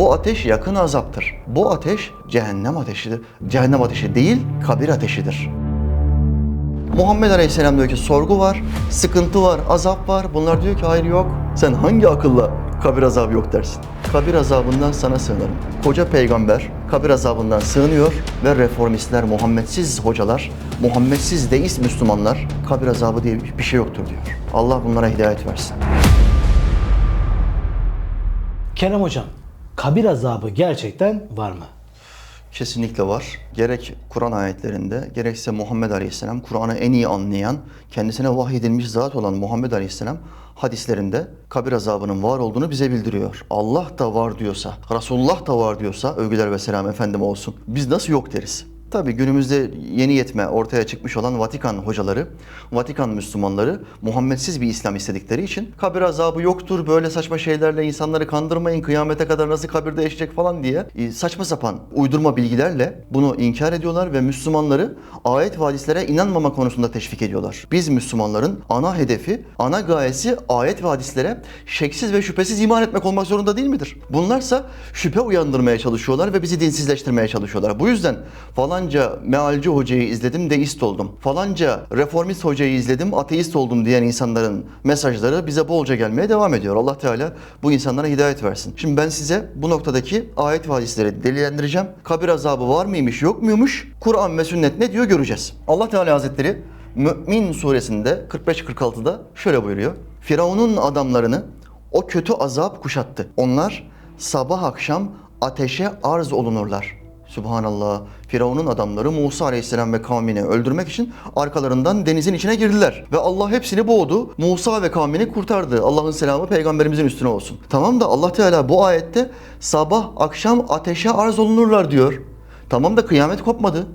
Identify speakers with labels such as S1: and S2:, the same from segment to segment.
S1: Bu ateş yakın azaptır. Bu ateş cehennem ateşidir. Cehennem ateşi değil, kabir ateşidir. Muhammed Aleyhisselam diyor ki sorgu var, sıkıntı var, azap var. Bunlar diyor ki hayır yok. Sen hangi akılla kabir azabı yok dersin? Kabir azabından sana sığınırım. Koca peygamber kabir azabından sığınıyor ve reformistler, Muhammedsiz hocalar, Muhammedsiz deist Müslümanlar kabir azabı diye bir şey yoktur diyor. Allah bunlara hidayet versin.
S2: Kerem Hocam, kabir azabı gerçekten var mı?
S1: Kesinlikle var. Gerek Kur'an ayetlerinde gerekse Muhammed Aleyhisselam Kur'an'ı en iyi anlayan, kendisine vahyedilmiş zat olan Muhammed Aleyhisselam hadislerinde kabir azabının var olduğunu bize bildiriyor. Allah da var diyorsa, Resulullah da var diyorsa, övgüler ve selam efendim olsun. Biz nasıl yok deriz? Tabii günümüzde yeni yetme ortaya çıkmış olan Vatikan hocaları, Vatikan Müslümanları Muhammedsiz bir İslam istedikleri için kabir azabı yoktur, böyle saçma şeylerle insanları kandırmayın, kıyamete kadar nasıl kabirde yaşayacak falan diye e, saçma sapan uydurma bilgilerle bunu inkar ediyorlar ve Müslümanları ayet ve hadislere inanmama konusunda teşvik ediyorlar. Biz Müslümanların ana hedefi, ana gayesi ayet ve hadislere şeksiz ve şüphesiz iman etmek olmak zorunda değil midir? Bunlarsa şüphe uyandırmaya çalışıyorlar ve bizi dinsizleştirmeye çalışıyorlar. Bu yüzden falanca mealci hocayı izledim deist oldum. Falanca reformist hocayı izledim ateist oldum diyen insanların mesajları bize bolca gelmeye devam ediyor. Allah Teala bu insanlara hidayet versin. Şimdi ben size bu noktadaki ayet ve hadisleri delillendireceğim. Kabir azabı var mıymış yok muymuş? Kur'an ve sünnet ne diyor göreceğiz. Allah Teala Hazretleri Mü'min suresinde 45-46'da şöyle buyuruyor. Firavun'un adamlarını o kötü azap kuşattı. Onlar sabah akşam ateşe arz olunurlar. Subhanallah. Firavun'un adamları Musa Aleyhisselam ve kavmini öldürmek için arkalarından denizin içine girdiler. Ve Allah hepsini boğdu. Musa ve kavmini kurtardı. Allah'ın selamı peygamberimizin üstüne olsun. Tamam da Allah Teala bu ayette sabah akşam ateşe arz olunurlar diyor. Tamam da kıyamet kopmadı.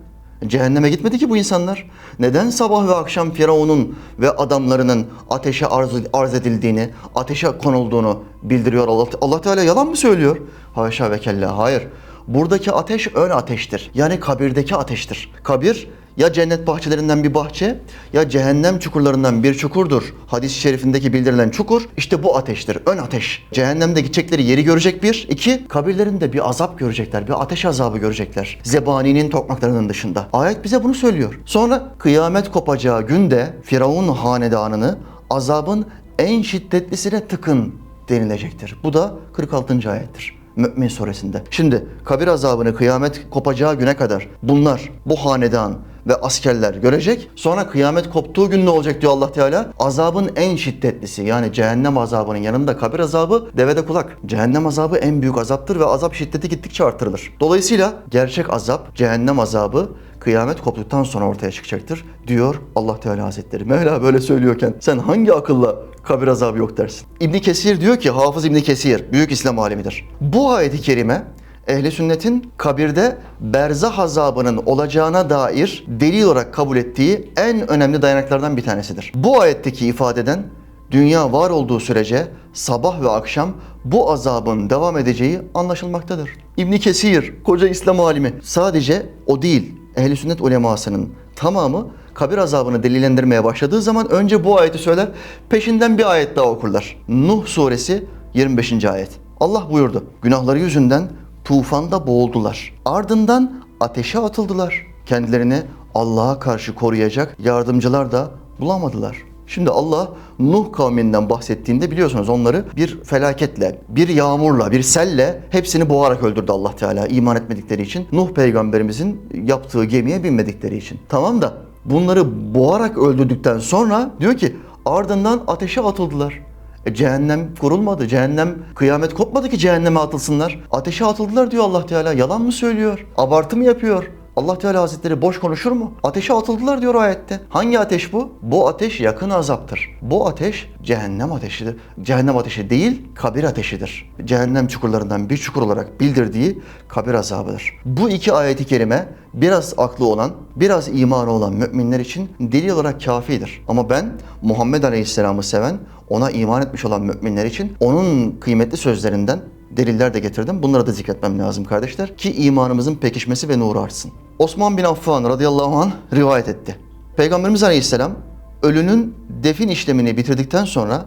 S1: Cehenneme gitmedi ki bu insanlar. Neden sabah ve akşam Firavun'un ve adamlarının ateşe arz, arz edildiğini, ateşe konulduğunu bildiriyor Allah, Allah Teala yalan mı söylüyor? Haşa ve kella hayır. Buradaki ateş ön ateştir. Yani kabirdeki ateştir. Kabir ya cennet bahçelerinden bir bahçe ya cehennem çukurlarından bir çukurdur. Hadis-i şerifindeki bildirilen çukur işte bu ateştir. Ön ateş. Cehennemde gidecekleri yeri görecek bir. iki kabirlerinde bir azap görecekler. Bir ateş azabı görecekler. Zebaninin tokmaklarının dışında. Ayet bize bunu söylüyor. Sonra kıyamet kopacağı günde Firavun hanedanını azabın en şiddetlisine tıkın denilecektir. Bu da 46. ayettir. Mü'min suresinde. Şimdi kabir azabını kıyamet kopacağı güne kadar bunlar, bu hanedan ve askerler görecek. Sonra kıyamet koptuğu gün ne olacak diyor Allah Teala? Azabın en şiddetlisi yani cehennem azabının yanında kabir azabı devede kulak. Cehennem azabı en büyük azaptır ve azap şiddeti gittikçe artırılır. Dolayısıyla gerçek azap, cehennem azabı kıyamet koptuktan sonra ortaya çıkacaktır diyor Allah Teala Hazretleri. Mevla böyle söylüyorken sen hangi akılla kabir azabı yok dersin? İbni Kesir diyor ki Hafız İbni Kesir büyük İslam alimidir. Bu ayeti kerime ehli sünnetin kabirde berzah azabının olacağına dair delil olarak kabul ettiği en önemli dayanaklardan bir tanesidir. Bu ayetteki ifadeden dünya var olduğu sürece sabah ve akşam bu azabın devam edeceği anlaşılmaktadır. İbni Kesir, koca İslam alimi sadece o değil, ehli sünnet ulemasının tamamı kabir azabını delillendirmeye başladığı zaman önce bu ayeti söyler, peşinden bir ayet daha okurlar. Nuh suresi 25. ayet. Allah buyurdu. Günahları yüzünden tufanda boğuldular. Ardından ateşe atıldılar. Kendilerini Allah'a karşı koruyacak yardımcılar da bulamadılar. Şimdi Allah Nuh kavminden bahsettiğinde biliyorsunuz onları bir felaketle, bir yağmurla, bir selle hepsini boğarak öldürdü Allah Teala iman etmedikleri için. Nuh peygamberimizin yaptığı gemiye binmedikleri için. Tamam da bunları boğarak öldürdükten sonra diyor ki ardından ateşe atıldılar. E, cehennem kurulmadı. Cehennem kıyamet kopmadı ki cehenneme atılsınlar. Ateşe atıldılar diyor Allah Teala. Yalan mı söylüyor? Abartı mı yapıyor? Allah Teala Hazretleri boş konuşur mu? Ateşe atıldılar diyor ayette. Hangi ateş bu? Bu ateş yakın azaptır. Bu ateş cehennem ateşidir. Cehennem ateşi değil, kabir ateşidir. Cehennem çukurlarından bir çukur olarak bildirdiği kabir azabıdır. Bu iki ayeti kerime biraz aklı olan, biraz imanı olan müminler için delil olarak kafidir. Ama ben Muhammed Aleyhisselam'ı seven, ona iman etmiş olan müminler için onun kıymetli sözlerinden deliller de getirdim. Bunları da zikretmem lazım kardeşler ki imanımızın pekişmesi ve nuru artsın. Osman bin Affan radıyallahu anh rivayet etti. Peygamberimiz aleyhisselam ölünün defin işlemini bitirdikten sonra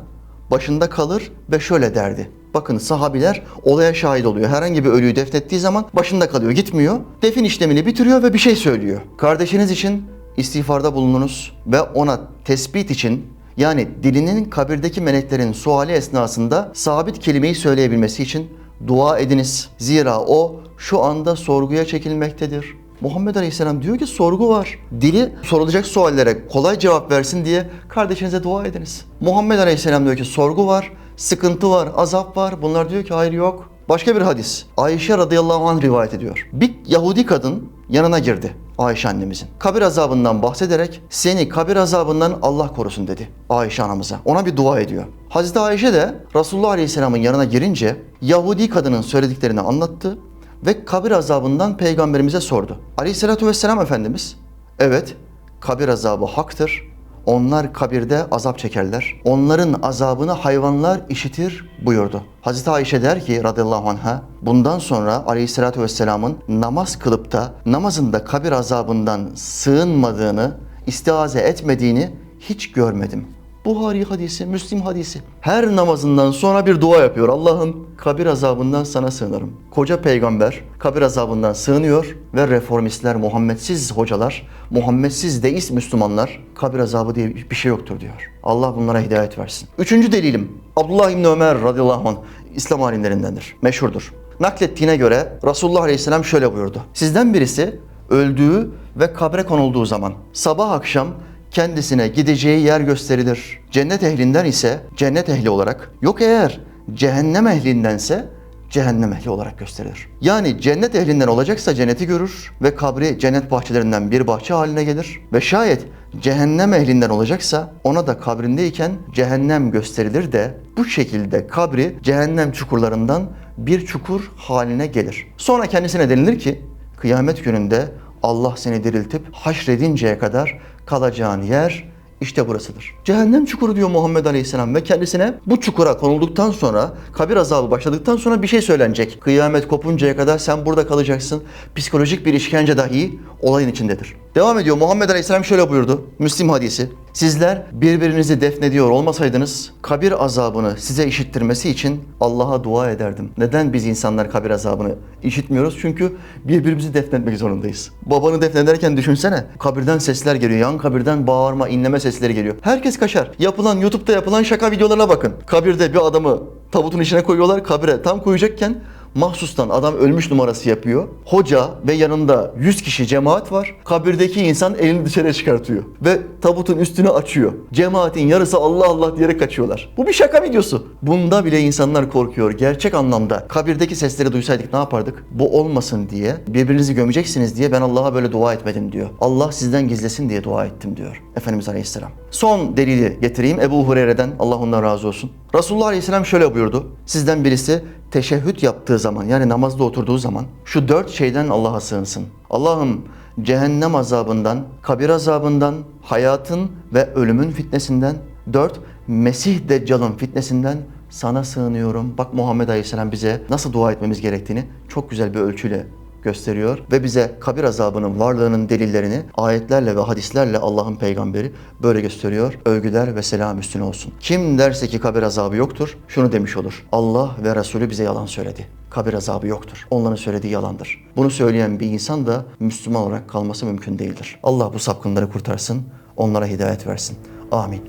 S1: başında kalır ve şöyle derdi. Bakın sahabiler olaya şahit oluyor. Herhangi bir ölüyü defnettiği zaman başında kalıyor, gitmiyor. Defin işlemini bitiriyor ve bir şey söylüyor. Kardeşiniz için istiğfarda bulununuz ve ona tespit için yani dilinin kabirdeki meleklerin suali esnasında sabit kelimeyi söyleyebilmesi için dua ediniz. Zira o şu anda sorguya çekilmektedir. Muhammed Aleyhisselam diyor ki sorgu var. Dili sorulacak suallere kolay cevap versin diye kardeşinize dua ediniz. Muhammed Aleyhisselam diyor ki sorgu var, sıkıntı var, azap var. Bunlar diyor ki hayır yok. Başka bir hadis. Ayşe radıyallahu anh rivayet ediyor. Bir Yahudi kadın yanına girdi. Ayşe annemizin. Kabir azabından bahsederek seni kabir azabından Allah korusun dedi Ayşe anamıza. Ona bir dua ediyor. Hazreti Ayşe de Resulullah Aleyhisselam'ın yanına girince Yahudi kadının söylediklerini anlattı ve kabir azabından peygamberimize sordu. Aleyhisselatü vesselam Efendimiz evet kabir azabı haktır. Onlar kabirde azap çekerler. Onların azabını hayvanlar işitir buyurdu. Hazreti Ayşe der ki radıyallahu anha bundan sonra aleyhissalatü vesselamın namaz kılıp da namazında kabir azabından sığınmadığını, istiaze etmediğini hiç görmedim. Buhari hadisi, Müslim hadisi. Her namazından sonra bir dua yapıyor. Allah'ım kabir azabından sana sığınırım. Koca peygamber kabir azabından sığınıyor ve reformistler, Muhammedsiz hocalar, Muhammedsiz deist Müslümanlar kabir azabı diye bir şey yoktur diyor. Allah bunlara hidayet versin. Üçüncü delilim Abdullah İbni Ömer radıyallahu anh İslam alimlerindendir. Meşhurdur. Naklettiğine göre Resulullah aleyhisselam şöyle buyurdu. Sizden birisi öldüğü ve kabre konulduğu zaman sabah akşam kendisine gideceği yer gösterilir. Cennet ehlinden ise cennet ehli olarak, yok eğer cehennem ehlindense cehennem ehli olarak gösterilir. Yani cennet ehlinden olacaksa cenneti görür ve kabri cennet bahçelerinden bir bahçe haline gelir ve şayet cehennem ehlinden olacaksa ona da kabrindeyken cehennem gösterilir de bu şekilde kabri cehennem çukurlarından bir çukur haline gelir. Sonra kendisine denilir ki kıyamet gününde Allah seni diriltip haşredinceye kadar kalacağın yer işte burasıdır. Cehennem çukuru diyor Muhammed Aleyhisselam ve kendisine bu çukura konulduktan sonra, kabir azabı başladıktan sonra bir şey söylenecek. Kıyamet kopuncaya kadar sen burada kalacaksın. Psikolojik bir işkence dahi olayın içindedir. Devam ediyor Muhammed Aleyhisselam şöyle buyurdu. Müslim hadisi. Sizler birbirinizi defnediyor olmasaydınız kabir azabını size işittirmesi için Allah'a dua ederdim. Neden biz insanlar kabir azabını işitmiyoruz? Çünkü birbirimizi defnetmek zorundayız. Babanı defnederken düşünsene. Kabirden sesler geliyor. Yan kabirden bağırma, inleme sesleri geliyor. Herkes kaçar. Yapılan YouTube'da yapılan şaka videolarına bakın. Kabirde bir adamı tabutun içine koyuyorlar. Kabire tam koyacakken mahsustan adam ölmüş numarası yapıyor. Hoca ve yanında 100 kişi cemaat var. Kabirdeki insan elini dışarı çıkartıyor. Ve tabutun üstünü açıyor. Cemaatin yarısı Allah Allah diyerek kaçıyorlar. Bu bir şaka videosu. Bunda bile insanlar korkuyor. Gerçek anlamda kabirdeki sesleri duysaydık ne yapardık? Bu olmasın diye, birbirinizi gömeceksiniz diye ben Allah'a böyle dua etmedim diyor. Allah sizden gizlesin diye dua ettim diyor. Efendimiz Aleyhisselam. Son delili getireyim Ebu Hureyre'den. Allah ondan razı olsun. Resulullah Aleyhisselam şöyle buyurdu. Sizden birisi teşehhüt yaptığı zaman yani namazda oturduğu zaman şu dört şeyden Allah'a sığınsın. Allah'ım cehennem azabından, kabir azabından, hayatın ve ölümün fitnesinden, dört Mesih Deccal'ın fitnesinden sana sığınıyorum. Bak Muhammed Aleyhisselam bize nasıl dua etmemiz gerektiğini çok güzel bir ölçüyle gösteriyor ve bize kabir azabının varlığının delillerini ayetlerle ve hadislerle Allah'ın peygamberi böyle gösteriyor. Övgüler ve selam üstüne olsun. Kim derse ki kabir azabı yoktur, şunu demiş olur. Allah ve Resulü bize yalan söyledi. Kabir azabı yoktur. Onların söylediği yalandır. Bunu söyleyen bir insan da Müslüman olarak kalması mümkün değildir. Allah bu sapkınları kurtarsın, onlara hidayet versin. Amin.